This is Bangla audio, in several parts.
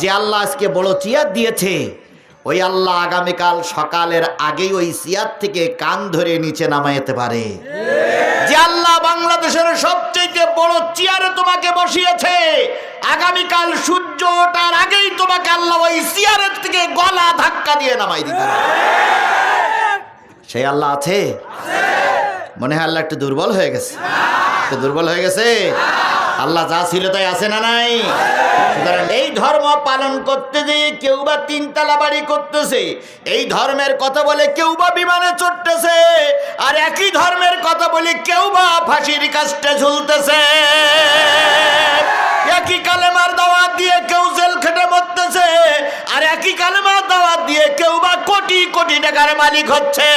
যে আল্লাহ আজকে বড় চেয়ার দিয়েছে, ওই আল্লাহ আগামীকাল সকালের আগেই ওই চেয়ার থেকে কান ধরে নিচে নামাইতে পারে। যে আল্লাহ বাংলাদেশের সবচেয়ে বড় চেয়ারে তোমাকে বসিয়েছে, আগামীকাল সূর্য ওঠার আগেই তোমাকে আল্লাহ ওই চেয়ারের থেকে গলা ধাক্কা দিয়ে নামাই দিতে সেই আল্লাহ আছে? মনে হয় আল্লাহ একটু দুর্বল হয়ে গেছে। একটু দুর্বল হয়ে গেছে? আল্লাহ যা ছিল তাই আছে না নাই? সুতরাং এই ধর্ম পালন করতে যেয়ে কেউ বা তিনতলা বাড়ি করতেছে, এই ধর্মের কথা বলে কেউ বা বিমানে চড়তেছে, আর একই ধর্মের কথা বলে কেউ বা ফাঁসির কাজটা ঝুলতেছে। একই কালেমার দাওয়াত দিয়ে কেউ জেল খেটে মরতেছে, আর একই কালেমার দাওয়াত দিয়ে কেউ বা কোটি কোটি টাকার মালিক হচ্ছে।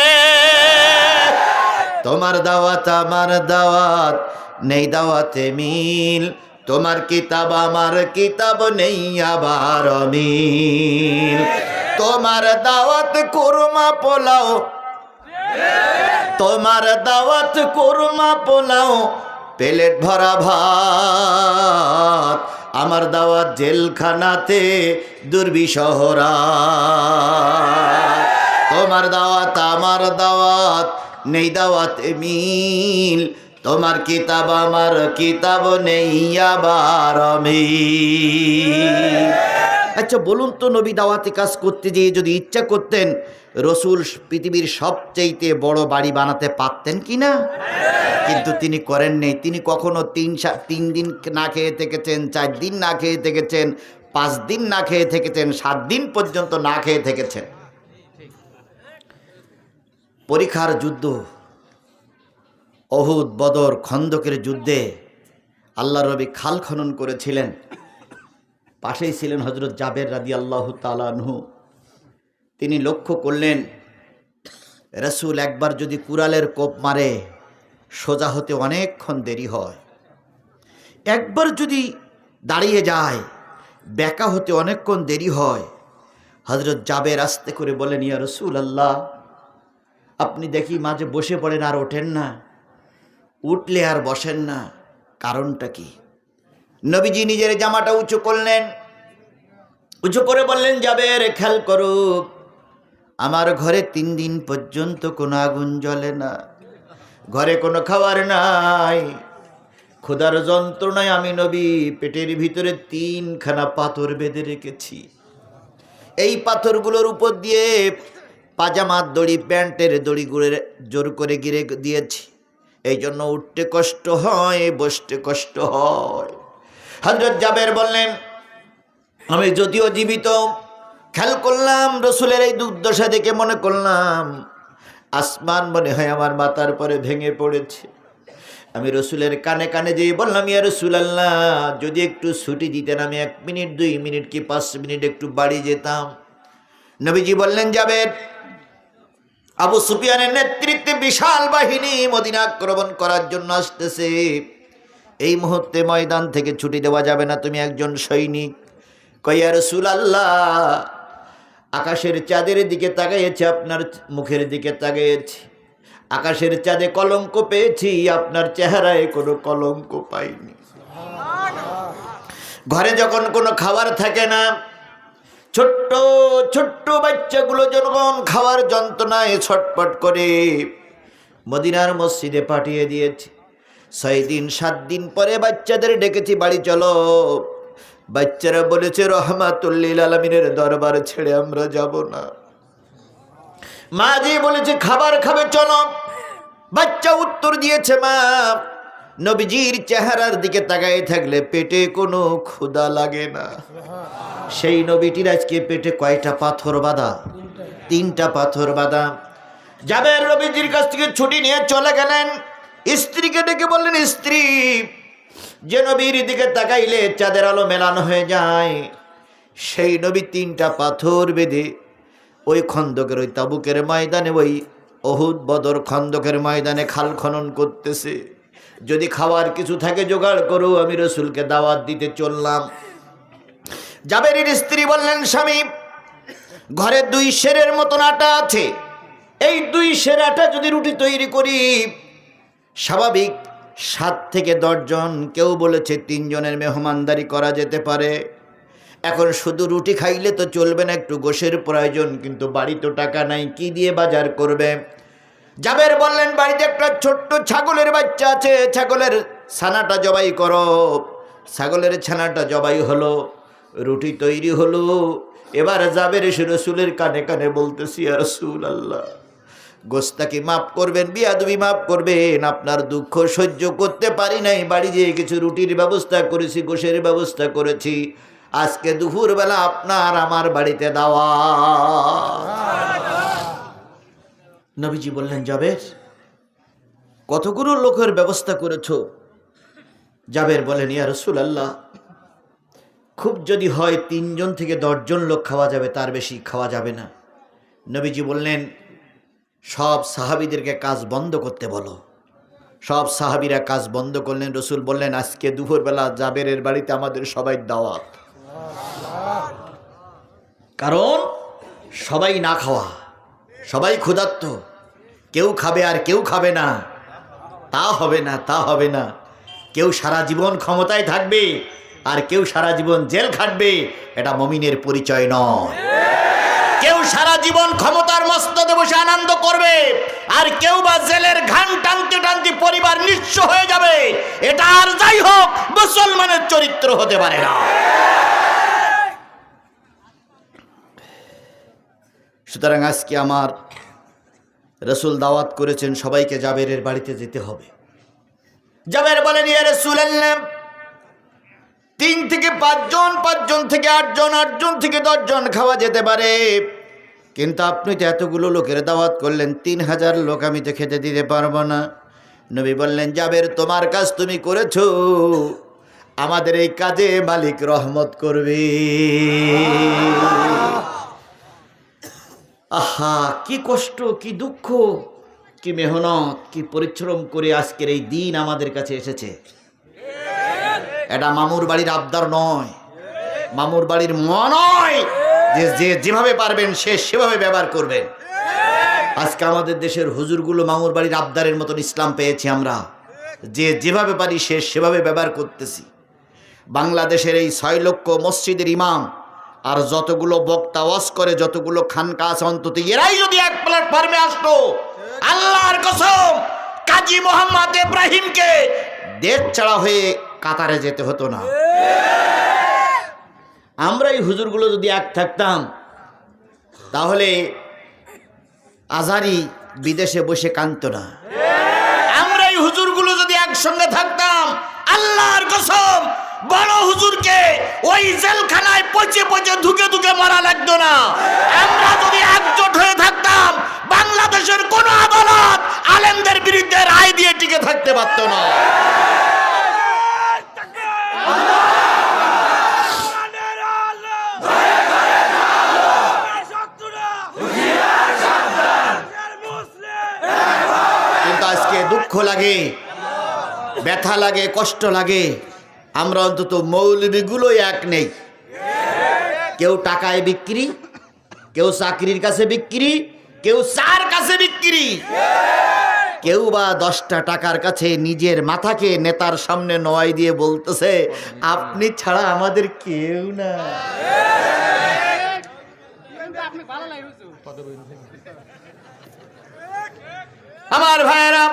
তোমার দাওয়াত, আমার দাওয়াত নেই দাওয়াতে মিল। তোমার কিতাব, আমার কিতাব নেই, আবার মিল তোমার দাওয়াত কুরমা পোলাও। তোমার দাওয়াত কুরমা পোলাও। প্লেট ভরা ভাত। আমার দাওয়াত জেলখানাতে দুর্বিশহরা তোমার দাওয়াত, আমার দাওয়াত, নেই দাওয়াত মিল। তোমার কিতাব, আমার কিতাব নেই আবার মিল আচ্ছা বলুন তো, নবী দাওয়াতি কাজ করতে গিয়ে যদি ইচ্ছা করতেন, রসুল পৃথিবীর সবচাইতে বড় বাড়ি বানাতে পারতেন কি না? কিন্তু তিনি করেন নেই। তিনি কখনো তিন তিন দিন না খেয়ে থেকেছেন, চার দিন না খেয়ে থেকেছেন, পাঁচ দিন না খেয়ে থেকেছেন, সাত দিন পর্যন্ত না খেয়ে থেকেছেন। পরীক্ষার যুদ্ধ অহুদ বদর খন্দকের যুদ্ধে আল্লাহ রবি খাল খনন করেছিলেন। পাশেই ছিলেন হজরত জাবের রাদি আল্লাহ তালানহু তিনি লক্ষ্য করলেন, রসুল একবার যদি কুড়ালের কোপ মারে, সোজা হতে অনেকক্ষণ দেরি হয়। একবার যদি দাঁড়িয়ে যায়, বেকা হতে অনেকক্ষণ দেরি হয় হজরত জাবের আস্তে করে বলেন, ইয়া রসুল আল্লাহ আপনি দেখি মাঝে বসে পড়েন আর ওঠেন না। উঠলে আর বসেন না, কারণটা কি? নবীজি নিজের জামাটা উঁচু করলেন। উঁচু করে বললেন যাবে রে খেয়াল করুক আমার ঘরে তিন দিন পর্যন্ত কোনো আগুন জ্বলে না, ঘরে কোনো খাবার নাই। ক্ষুধার যন্ত্রণায় আমি নবী পেটের ভিতরে তিনখানা পাথর বেঁধে রেখেছি। এই পাথরগুলোর উপর দিয়ে পাজামার দড়ি, প্যান্টের দড়িগুলোর জোর করে গিরে দিয়েছি। এই জন্য উঠতে কষ্ট হয়, বসতে কষ্ট হয়। হজরত জাবের বললেন, আমি যদিও জীবিত, খেয়াল করলাম, রসুলের এই দুর্দশা দেখে মনে করলাম, আসমান মনে হয় আমার মাথার পরে ভেঙে পড়েছে। আমি রসুলের কানে কানে যেয়ে বললাম, ইয়া রসুল আল্লাহ যদি একটু ছুটি দিতেন, আমি এক মিনিট, দুই মিনিট কি পাঁচ মিনিট একটু বাড়ি যেতাম। নবীজি বললেন যাবেন আবু সুফিয়ানের নেতৃত্বে বিশাল বাহিনী মদিনা আক্রমণ করার জন্য আসতেছে। এই মুহূর্তে ময়দান থেকে ছুটি দেওয়া যাবে না তুমি একজন সৈনিক। কইয়া রসুল আল্লাহ আকাশের চাঁদের দিকে তাকাইয়েছে আপনার মুখের দিকে তাকিয়েছি আকাশের চাঁদে কলঙ্ক পেয়েছি আপনার চেহারায় কোনো কলঙ্ক পাইনি। ঘরে যখন কোনো খাবার থাকে না ছোট্ট ছোট্ট বাচ্চাগুলো যখন খাওয়ার যন্ত্রণায় ছটপট করে মদিনার মসজিদে পাঠিয়ে দিয়েছি। ছয় দিন, সাত দিন পরে বাচ্চাদের ডেকেছি, বাড়ি চলো। বাচ্চারা বলেছে, রহমাতুল্লিল আলমিনের দরবার ছেড়ে আমরা যাব না। মা যে বলেছে, খাবার খাবে, চলো। বাচ্চা উত্তর দিয়েছে, মা। নবীজির চেহারার দিকে তাকাই থাকলে পেটে কোনো ক্ষুধা লাগে না। সেই নবীটির আজকে পেটে কয়টা পাথর বাঁধা? তিনটা পাথর বাঁধা। যাবের নবীজির কাছ থেকে ছুটি নিয়ে চলে গেলেন। স্ত্রীকে ডেকে বললেন, স্ত্রী, যে নবীর দিকে তাকাইলে চাঁদের আলো মেলানো হয়ে যায়। সেই নবী তিনটা পাথর বেঁধে ওই খন্দকের, ওই তাবুকের ময়দানে, ওই অহুদ বদর খন্দকের ময়দানে খাল খনন করতেছে। যদি খাওয়ার কিছু থাকে জোগাড় করো, আমি রসুলকে দাওয়াত দিতে চললাম। জাবেরির স্ত্রী বললেন, স্বামী, ঘরে দুই সেরের মতন আটা আছে। এই দুই সের আটা যদি রুটি তৈরি করি, স্বাভাবিক সাত থেকে দশজন, কেউ বলেছে তিনজনের মেহমানদারি করা যেতে পারে। এখন শুধু রুটি খাইলে তো চলবে না, একটু গোশের প্রয়োজন, কিন্তু বাড়ি তো টাকা নাই, কি দিয়ে বাজার করবে? জাবের বললেন, বাড়িতে একটা ছোট্ট ছাগলের বাচ্চা আছে, ছাগলের ছানাটা জবাই করো। ছাগলের ছানাটা জবাই হলো, রুটি তৈরি হলো। এবার জাবের এসে রসুলের কানে কানে বলতেছি আর রসুল আল্লাহ গোস্তাকে মাফ করবেন? বিয়াদবি মাফ করবেন। আপনার দুঃখ সহ্য করতে পারি নাই। বাড়ি যেয়ে কিছু রুটির ব্যবস্থা করেছি, গোশের ব্যবস্থা করেছি। আজকে দুপুরবেলা আপনার আমার বাড়িতে দাওয়া নবীজি বললেন, জাবের, কতগুলো লোকের ব্যবস্থা করেছ? জাবের বলেন, ইয়া রসুল আল্লাহ খুব যদি হয় তিনজন থেকে দশজন লোক খাওয়া যাবে, তার বেশি খাওয়া যাবে না। নবীজি বললেন, সব সাহাবিদেরকে কাজ বন্ধ করতে বলো। সব সাহাবিরা কাজ বন্ধ করলেন, রসুল বললেন, আজকে দুপুরবেলা জাবেরের বাড়িতে আমাদের সবাই দাওয়াত। কারণ সবাই না খাওয়া। সবাই ক্ষুধার্ত। কেউ খাবে আর কেউ খাবে না। তা হবে না, তা হবে না। কেউ সারা জীবন ক্ষমতায় থাকবে আর কেউ সারা জীবন জেল খাটবে, এটা মমিনের পরিচয় নয়। কেউ সারা জীবন ক্ষমতার মস্তদে বসে আনন্দ করবে আর কেউ বা জেলের ঘান টানতে টানতে পরিবার নিঃস্ব হয়ে যাবে। এটা আর যাই হোক, মুসলমানের চরিত্র হতে পারে না। সুতরাং আজকে আমার রসুল দাওয়াত করেছেন, সবাইকে জাবেরের বাড়িতে যেতে হবে। জাবের বলেন, ইয়া রসুল তিন থেকে পাঁচজন পাঁচজন থেকে আটজন আটজন থেকে দশজন খাওয়া যেতে পারে। কিন্তু আপনি তো এতগুলো লোকের দাওয়াত করলেন, তিন হাজার লোক আমি তো খেতে দিতে পারব না। নবী বললেন, জাবের, তোমার কাজ তুমি করেছ। আমাদের এই কাজে মালিক রহমত করবে। আহা, কি কষ্ট, কি দুঃখ, কি মেহনত, কি পরিশ্রম করে আজকের এই দিন আমাদের কাছে এসেছে। এটা মামুর বাড়ির আবদার নয়, মামুর বাড়ির নয়, যে যে যেভাবে পারবেন সে সেভাবে ব্যবহার করবেন। আজকে আমাদের দেশের হুজুরগুলো মামুর বাড়ির আবদারের মতন ইসলাম পেয়েছি আমরা। যে যেভাবে পারি সে সেভাবে ব্যবহার করতেছি। বাংলাদেশের এই ছয় লক্ষ মসজিদের ইমাম আর যতগুলো বক্তা করে, যতগুলো খানকা আছে অন্তত, এরাই যদি এক প্ল্যাটফর্মে আসতো, আল্লাহর কসম, কাজী মোহাম্মদ ইব্রাহিমকে দেশ ছাড়া হয়ে কাতারে যেতে হতো না। আমরা এই হুজুরগুলো যদি এক থাকতাম, তাহলে আজারি বিদেশে বসে কান্ত না। আমরা এই হুজুরগুলো যদি একসঙ্গে থাকতাম, আল্লাহর কসম বড় হুজুরকে, ওই জেলখানায় পচে পচে ধুকে ধুকে মারা লাগতো না। আমরা যদি একজোট হয়ে থাকতাম, বাংলাদেশের কোন আদালত আলেমদের বিরুদ্ধে রায় দিয়ে টিকে থাকতে পারতো না। কিন্তু আজকে দুঃখ লাগে, ব্যথা লাগে, কষ্ট লাগে। আমরা অন্তত মৌলবীগুলোই এক নেই। কেউ টাকায় বিক্রি, কেউ চাকরির কাছে বিক্রি, কেউ চার কাছে বিক্রি। কেউ বা দশটা টাকার কাছে নিজের মাথাকে নেতার সামনে নয় দিয়ে বলতেছে, আপনি ছাড়া আমাদের কেউ না। আমার ভাইয়েরা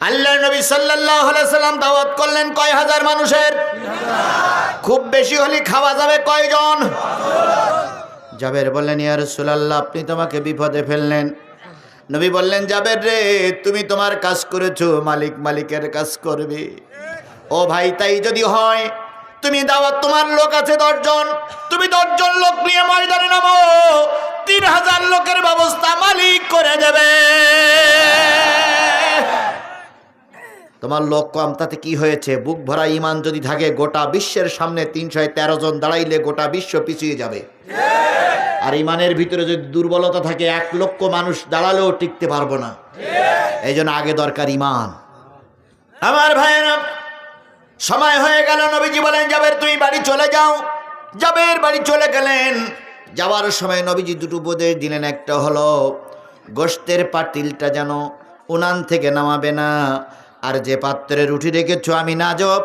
আল্লাহ নবী সাল্লাম দাওয়াত করলেন কয় হাজার মানুষের? খুব বেশি হলে খাওয়া যাবে কয়জন? জাবের বললেন ইয়ার সুলাল্লাহ আপনি তোমাকে বিপদে ফেললেন। নবী বললেন, জাবের রে, তুমি তোমার কাজ করেছ, মালিক মালিকের কাজ করবে। ও ভাই, তাই যদি হয়, তুমি দাওয়াত তোমার লোক আছে দশজন, তুমি দশজন লোক নিয়ে ময়দানে নামো, তিন হাজার লোকের ব্যবস্থা মালিক করে দেবে। তোমার লোক কম, তাতে কি হয়েছে? বুক ভরা ইমান যদি থাকে, গোটা বিশ্বের সামনে তিনশো তেরো জন দাঁড়াইলে গোটা বিশ্ব পিছিয়ে যাবে। আর ইমানের ভিতরে যদি দুর্বলতা থাকে, এক লক্ষ মানুষ দাঁড়ালেও টিকতে পারব না। এই আগে দরকার ইমান আমার ভাইয়েরা, সময় হয়ে গেল, নবীজি বলেন যাবের তুই বাড়ি চলে যাও। যাবের বাড়ি চলে গেলেন। যাওয়ার সময় নবীজি দুটো উপদেশ দিলেন। একটা হলো গোস্তের পাতিলটা যেন উনান থেকে নামাবে না। আর যে পাত্রে রুটি রেখেছো, আমি না যাওয়া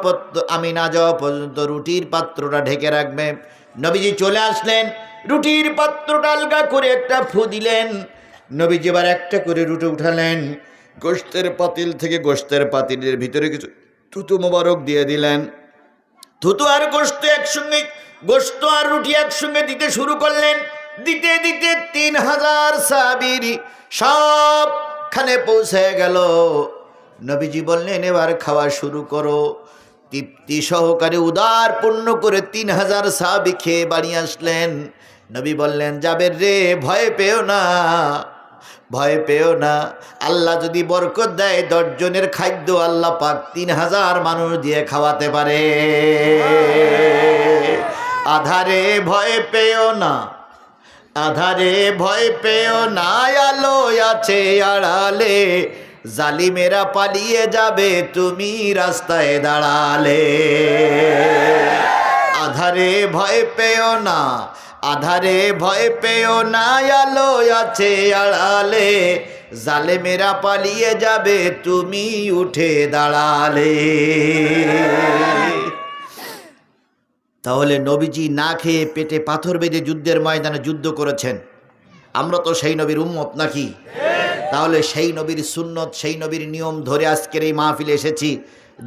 আমি না যাওয়া পর্যন্ত রুটির পাত্রটা ঢেকে রাখবে। নবীজি চলে আসলেন, রুটির পাত্রটা আলগা করে একটা ফু দিলেন। নবীজি এবার একটা করে রুটি উঠালেন গোস্তের পাতিল থেকে গোস্তের পাতিলের ভিতরে কিছু থুতু মোবারক দিয়ে দিলেন। থুতু আর গোস্ত একসঙ্গে গোস্ত আর রুটি একসঙ্গে দিতে শুরু করলেন। দিতে দিতে তিন হাজার সাবির সবখানে পৌঁছে গেল। নবীজি বললেন, এবার খাওয়া শুরু করো। তৃপ্তি সহকারে উদার পূর্ণ করে তিন হাজার সাবি খেয়ে বাড়ি আসলেন। নবী বললেন যাবের রে, ভয় পেও না, ভয় পেও না। আল্লাহ যদি বরকত দেয় দশজনের খাদ্য আল্লাহ পাক তিন হাজার মানুষ দিয়ে খাওয়াতে পারে। আধারে ভয় পেও না, আধারে ভয় পেও না আলো আছে আড়ালে। জালিমেরা পালিয়ে যাবে, তুমি রাস্তায় দাঁড়ালে। আধারে ভয় পেও না, আধারে ভয় পেও না, আলো আছে আড়ালে। জালেমেরা পালিয়ে যাবে, তুমি উঠে দাঁড়ালে। তাহলে নবীজি না খেয়ে পেটে পাথর বেঁধে যুদ্ধের ময়দানে যুদ্ধ করেছেন? আমরা তো সেই নবীর উম্মত নাকি? তাহলে সেই নবীর সুন্নত, সেই নবীর নিয়ম ধরে আজকের এই মাহফিলে এসেছি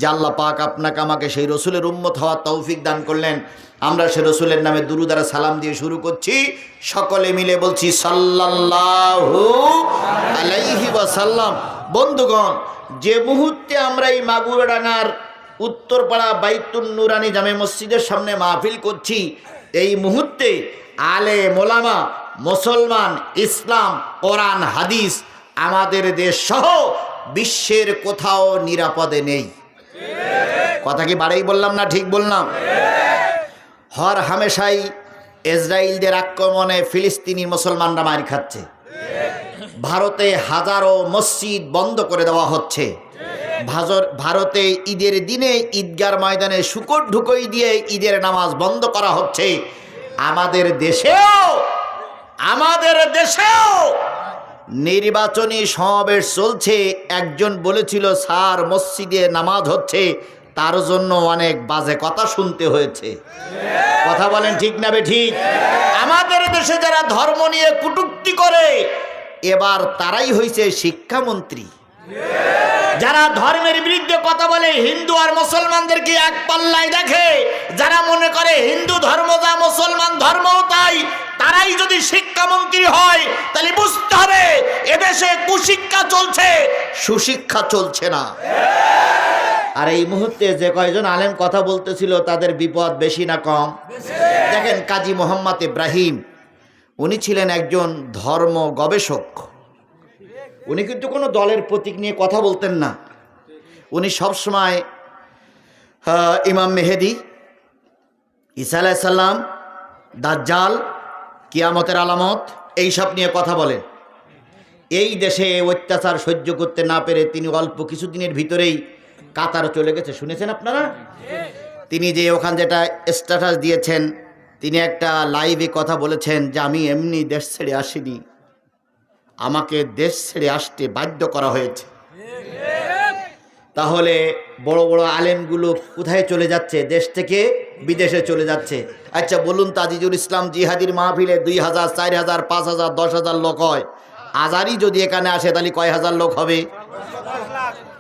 জাল্লা পাক আপনাকে, আমাকে সেই রসুলের উম্মত হওয়ার তৌফিক দান করলেন। আমরা সে রসুলের নামে দুরুদারা সালাম দিয়ে শুরু করছি। সকলে মিলে বলছি ওয়াসাল্লাম। বন্ধুগণ, যে মুহূর্তে আমরা এই মাগুরাডাঙ্গার উত্তরপাড়া বাইতুন নুরানি জামে মসজিদের সামনে মাহফিল করছি, এই মুহূর্তে আলে মোলামা, মুসলমান, ইসলাম, কোরআন, হাদিস আমাদের দেশ সহ বিশ্বের কোথাও নিরাপদে নেই। কথা কি বাড়াই বললাম না ঠিক বললাম? হর হামেশাই ইসরায়েলদের আক্রমণে ফিলিস্তিনি মুসলমানরা মার খাচ্ছে। ভারতে হাজারো মসজিদ বন্ধ করে দেওয়া হচ্ছে। ভারতে ঈদের দিনে ঈদগার ময়দানে শুকর ঢুকই দিয়ে ঈদের নামাজ বন্ধ করা হচ্ছে। আমাদের দেশেও আমাদের দেশেও নির্বাচনী সমাবেশ চলছে। একজন বলেছিল, স্যার, মসজিদে নামাজ হচ্ছে। তার জন্য অনেক বাজে কথা শুনতে হয়েছে। কথা বলেন ঠিক না ঠিক? আমাদের দেশে যারা ধর্ম নিয়ে কুটুক্তি করে, এবার তারাই হয়েছে শিক্ষামন্ত্রী। যারা ধর্মের বিরুদ্ধে কথা বলে, হিন্দু আর মুসলমানদেরকে এক পাল্লায় দেখে, যারা মনে করে হিন্দু ধর্ম যা, মুসলমান ধর্মও তাই, তারাই যদি শিক্ষামন্ত্রী হয়, তাহলে বুঝতে হবে এদেশে কুশিক্ষা চলছে। সুশিক্ষা চলছে না। আর এই মুহূর্তে যে কয়জন আলেম কথা বলতেছিল, তাদের বিপদ বেশি না কম? দেখেন কাজী মোহাম্মদ ইব্রাহিম, উনি ছিলেন একজন ধর্ম গবেষক। উনি কিন্তু কোনো দলের প্রতীক নিয়ে কথা বলতেন না। উনি সবসময় ইমাম মেহেদি, ঈসা আলাইসাল্লাম দাজ্জাল, কিয়ামতের আলামত, এই সব নিয়ে কথা বলেন এই দেশে অত্যাচার সহ্য করতে না পেরে তিনি অল্প কিছুদিনের ভিতরেই কাতার চলে গেছে। শুনেছেন আপনারা? তিনি যে ওখান যেটা স্ট্যাটাস দিয়েছেন, তিনি একটা লাইভে কথা বলেছেন যে, আমি এমনি দেশ ছেড়ে আসিনি। আমাকে দেশ ছেড়ে আসতে বাধ্য করা হয়েছে। তাহলে বড় বড় আলেমগুলো কোথায় চলে যাচ্ছে? দেশ থেকে বিদেশে চলে যাচ্ছে। আচ্ছা বলুন তাজিজুল ইসলাম জিহাদির মাহফিলে দুই হাজার, চার হাজার, পাঁচ হাজার, দশ হাজার লোক হয়। আজারই যদি এখানে আসে, তাহলে কয় হাজার লোক হবে?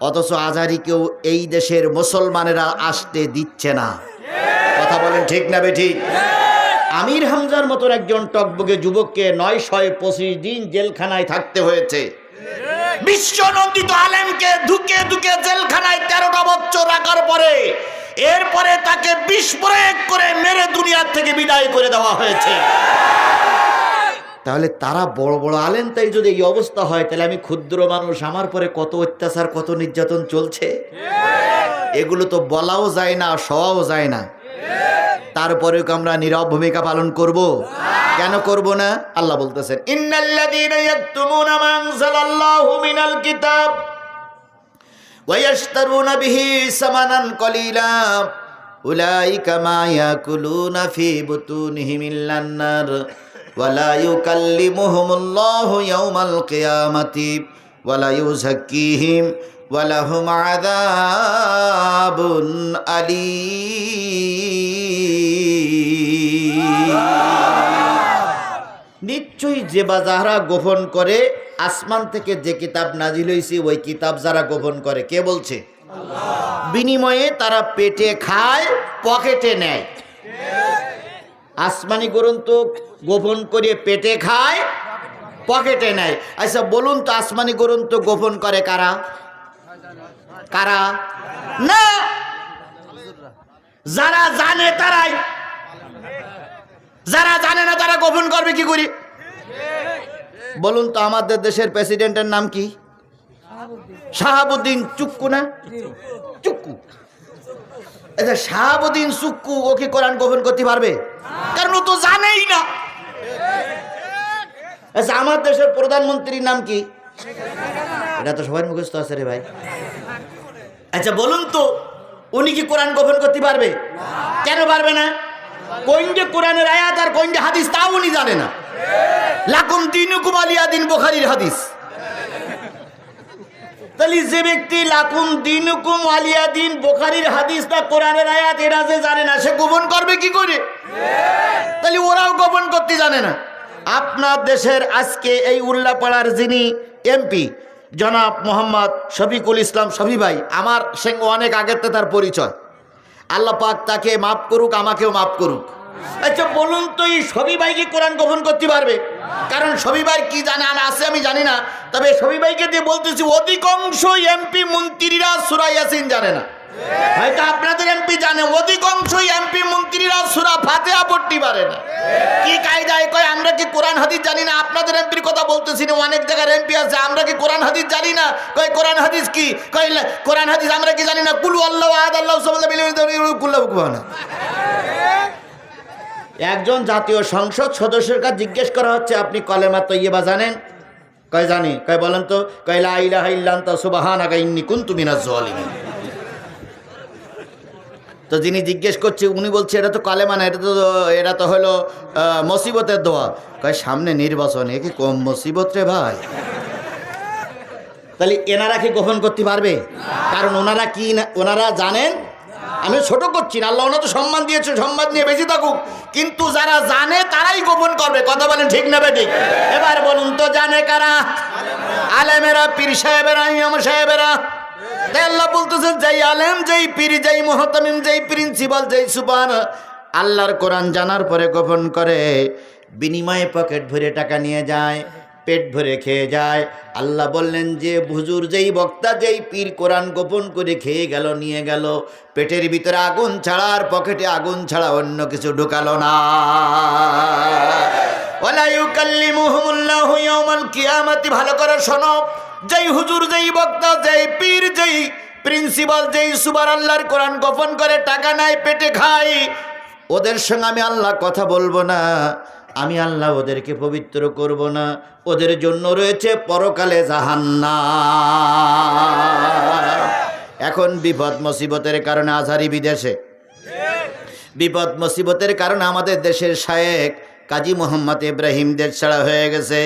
অথচ আজারিকেও এই দেশের মুসলমানেরা আসতে দিচ্ছে না। কথা বলেন ঠিক না বে ঠিক? আমির হামজার মতন একজন টকবগে যুবককে নয় শয় পঁচিশ দিন জেলখানায় থাকতে হয়েছে। বিশ্বনন্দিত আলেমকে ধুকে ধুকে জেলখানায় তেরোটা বছর রাখার পরে, এরপরে তাকে প্রয়োগ করে মেরে দুনিয়ার থেকে বিদায় করে দেওয়া হয়েছে। তাহলে তারা বড় বড় আলেম, তাই যদি এই অবস্থা হয়, তাহলে আমি ক্ষুদ্র মানুষ, আমার পরে কত অত্যাচার, কত নির্যাতন চলছে? এগুলো তো বলাও যায় না সওয়াও যায় না। তারপরেও আমরা নীরব ভূমিকা পালন করব? কেন করব না? আল্লাহ বলতেছেন, ইন্নাল্লাযীনা ইয়াকতুমুনা মা আনজালাল্লাহু মিনাল কিতাব ওয়া ইয়াশতারুনা বিহি সামানান কলিলা। উলাইকা মা ইয়াকুলুনা ফি বুতুনিহিম ইল্লান নার ওয়া লা ইউকাল্লিমুহুমুল্লাহু ইয়াওমাল কিয়ামাতি ওয়া ওয়ালাহুম আদাবুন নিশ্চয়ই যে বা যাহারা গোপন করে আসমান থেকে যে কিতাব নাজিল হয়েছে ওই কিতাব যারা গোপন করে কে বলছে? বিনিময়ে তারা পেটে খায় পকেটে নেয়। আসমানি গ্রন্থ গোপন করে পেটে খায় পকেটে নেয়। আচ্ছা বলুন তো আসমানি গ্রন্থ গোপন করে কারা? কারা? না। যারা জানে তারাই। যারা জানে না তারা গোপন করবে কি করি? বলুন তো আমাদের দেশের প্রেসিডেন্টের নাম কি? শাহাবুদ্দিন চুক্কু না? চুক্কু। আচ্ছা শাহাবুদ্দিন চুক্কু, ও কি কোরআন গোপন করতে পারবে? কারণ ও তো জানেই না। আচ্ছা আমার দেশের প্রধানমন্ত্রীর নাম কি? এটা তো সবাই মুখস্থ আছে রে ভাই। আচ্ছা বলুন তো, উনি কি কোরআন গোপন করতে পারবে? কেন পারবে না? কোন যে কোরআনের আয়াত আর কোন যে হাদিস তাও উনি জানে না। লাকুম দিনুকুম আলিয়া দিন বোখারির হাদিস। তাহলে যে ব্যক্তি লাকুম দিনুকুম আলিয়া দিন বোখারির হাদিস না কোরআনের আয়াত এরা যে জানে না, সে গোপন করবে কি করে? তাহলে ওরাও গোপন করতে জানে না। আপনার দেশের আজকে এই উল্লাপাড়ার যিনি এমপি জনাব মোহাম্মদ শফিকুল ইসলাম শফি ভাই, আমার সঙ্গে অনেক আগের তো তার পরিচয়। আল্লাহ পাক তাকে মাফ করুক, আমাকেও মাফ করুক। আচ্ছা বলুন তো, এই সবি ভাই কি কোরআন গোপন করতে পারবে? কারণ সবি ভাই কি জানে, আর আছে আমি জানি না। তবে সবি ভাইকে দিয়ে বলতেছি, অধিকাংশ এমপি মন্ত্রীরা সুরাইয়াসিন জানে না। হয়তো আপনাদের এমপি জানে অধিকাংশ এমপি মন্ত্রীরা সুরা ফাতেহা পড়তে পারে না। কি কায়দায় কয়, আমরা কি কোরআন, হাদিস জানি না? আপনাদের এমপির কথা বলতেছি না, অনেক জায়গার এমপি আছে, আমরা কি কোরআন, হাদিস জানি না? কয়, কোরআন, হাদিস কি? কয় কোরআন, হাদিস আমরা কি জানি না? কুলু আল্লাহ আহাদ আল্লাহ কুল্লাহু একজন জাতীয় সংসদ সদস্যের কাছে জিজ্ঞেস করা হচ্ছে, আপনি কলেমা তৈয়বা জানেন? কয়, জানি। কয়, বলেন তো, কয়, লা ইলাহা ইল্লা আনতা সুবহানাকা ইন্নী কুনতু মিনাজ জালিমিন তো যিনি জিজ্ঞেস করছে, উনি বলছে, এটা তো কালেমা না, এটা তো এটা তো হলো মুসিবতের দোয়া। কয়, সামনে নির্বাচন, এ কি কম মুসিবত রে ভাই? তাহলে এনারা কি গোপন করতে পারবে? কারণ ওনারা কি ওনারা জানেন? আমি ছোট করছি না, আল্লাহ ওনা তো সম্মান দিয়েছে, সম্মান নিয়ে বেশি থাকুক। কিন্তু যারা জানে, তারাই গোপন করবে। কথা বলেন ঠিক নেবে ঠিক এবার বলুন তো, জানে কারা? আলেমেরা, পীর সাহেবেরা, ইমাম সাহেবেরা। তাই আল্লাহ বলতেছেন, যেই আলেম, যেই পীর, যেই মহতামিম, যেই প্রিন্সিপাল, যেই সুবান, আল্লাহর কোরআন জানার পরে গোপন করে বিনিময়ে পকেট ভরে টাকা নিয়ে যায়, পেট ভরে খেয়ে যায়। আল্লাহ বললেন যে, হুজুর, যেই বক্তা, যেই পীর কোরআন গোপন করে খেয়ে গেল, নিয়ে গেল, পেটের ভিতরে আগুন ছাড়া আর পকেটে আগুন ছাড়া অন্য কিছু ঢুকালো না। ভালো করে শোনো। যেই হুজুর, যেই বক্তা, যেই পীর, যেই প্রিন্সিপাল, যেই সুবার আল্লাহর কোরআন গোপন করে টাকা নাই, পেটে খাই, ওদের সঙ্গে আমি আল্লাহ কথা বলব না। আমি আল্লাহ ওদেরকে পবিত্র করব না। ওদের জন্য রয়েছে পরকালে জাহান্না এখন বিপদ মুসিবতের কারণে আজহারি বিদেশে। বিপদ মুসিবতের কারণে আমাদের দেশের শায়েক কাজী মোহাম্মদ ইব্রাহিম দেশ ছাড়া হয়ে গেছে।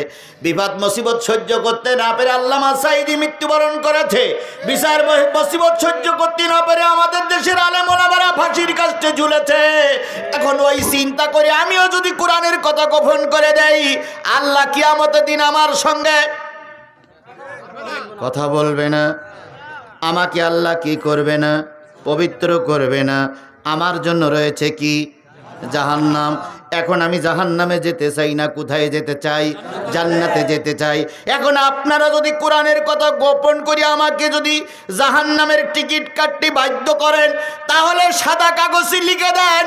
বিপদ মুসিবত সহ্য করতে না পেরে আল্লামা সাইদি মৃত্যুবরণ করেছে। বিচার মুসিবত সহ্য করতে না পেরে আমাদের দেশের আলেমোলামারা ফাঁসির কাছে ঝুলেছে। এখন ওই চিন্তা করে আমিও যদি কোরআনের কথা গোপন করে দেই, আল্লাহ কিয়ামতের দিন আমার সঙ্গে কথা বলবে না। আমাকে আল্লাহ কি করবে না? পবিত্র করবে না। আমার জন্য রয়েছে কি? জাহান্নাম। এখন আমি জাহান্নামে যেতে চাই না, কোথায় যেতে চাই? জান্নাতে যেতে চাই। এখন আপনারা যদি কোরআনের কথা গোপন করে আমাকে যদি জাহান্নামের টিকিট কাটতে বাধ্য করেন, তাহলে সাদা কাগজে লিখে দেন,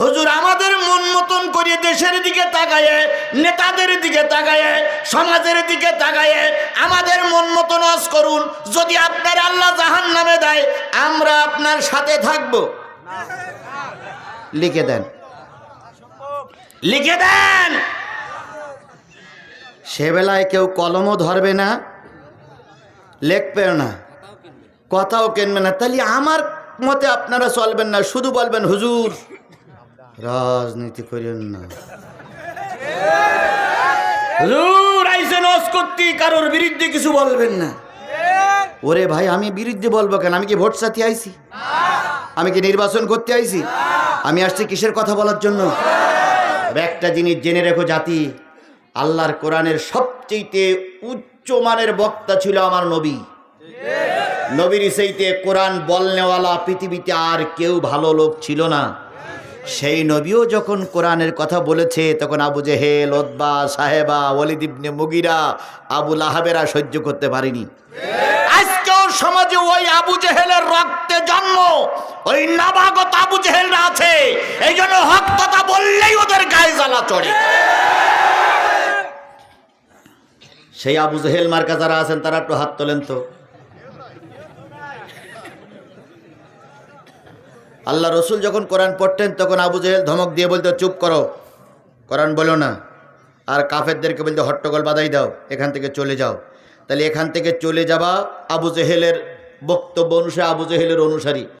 হুজুর আমাদের মন মতন করে দেশের দিকে তাকায়ে, নেতাদের দিকে তাকায়ে, সমাজের দিকে তাকায়ে আমাদের মন মতন আজ করুন। যদি আপনার আল্লাহ জাহান নামে দেয়, আমরা আপনার সাথে থাকব। লিখে দেন। লিখে দেন। সে বেলায় কেউ কলমও ধরবে না লেখবে না কথাও কেনবে না। তাহলে আমার মতে আপনারা চলবেন না শুধু বলবেন হুজুর রাজনীতি করেন না। হুজুর আইসেন করতে কারোর বিরুদ্ধে কিছু বলবেন না। ওরে ভাই আমি বিরুদ্ধে বলব কেন? আমি কি ভোট চাতে আইছি? আমি কি নির্বাচন করতে আইছি? আমি আসছি কিসের কথা বলার জন্য? তবে একটা জিনিস জেনে রেখো জাতি, আল্লাহর কোরআনের সবচেয়ে উচ্চ মানের বক্তা ছিল আমার নবী। নবীর সেইতে কোরআন বলনেওয়ালা পৃথিবীতে আর কেউ ভালো লোক ছিল না। সেই নবীও যখন কোরআনের কথা বলেছে, তখন আবু জেহেল ওদবা সাহেবা, ওয়ালিদ ইবনে মুগিরা, আবু লাহাবেরা সহ্য করতে পারেনি। সমাজে ওই আবু জেহেলের রক্তে জন্ম, ওই নবাগত আবু জেহেলরা আছে। এই জন্য হক কথা বললেই ওদের গায়ে জ্বালা চড়ে। সেই আবু জেহেল মার্কা যারা আছেন, তারা একটু হাত তোলেন তো। আল্লাহ রসুল যখন কোরআন পড়তেন, তখন আবু জেহেল ধমক দিয়ে বলতো, চুপ করো। কোরআন বলো না। আর কাফেরদেরকে বলতে, হট্টগোল বাধাই দাও। এখান থেকে চলে যাও। তাহলে এখান থেকে চলে যাবা আবু জেহেলের বক্তব্য অনুসারে আবু জেহেলের অনুসারী।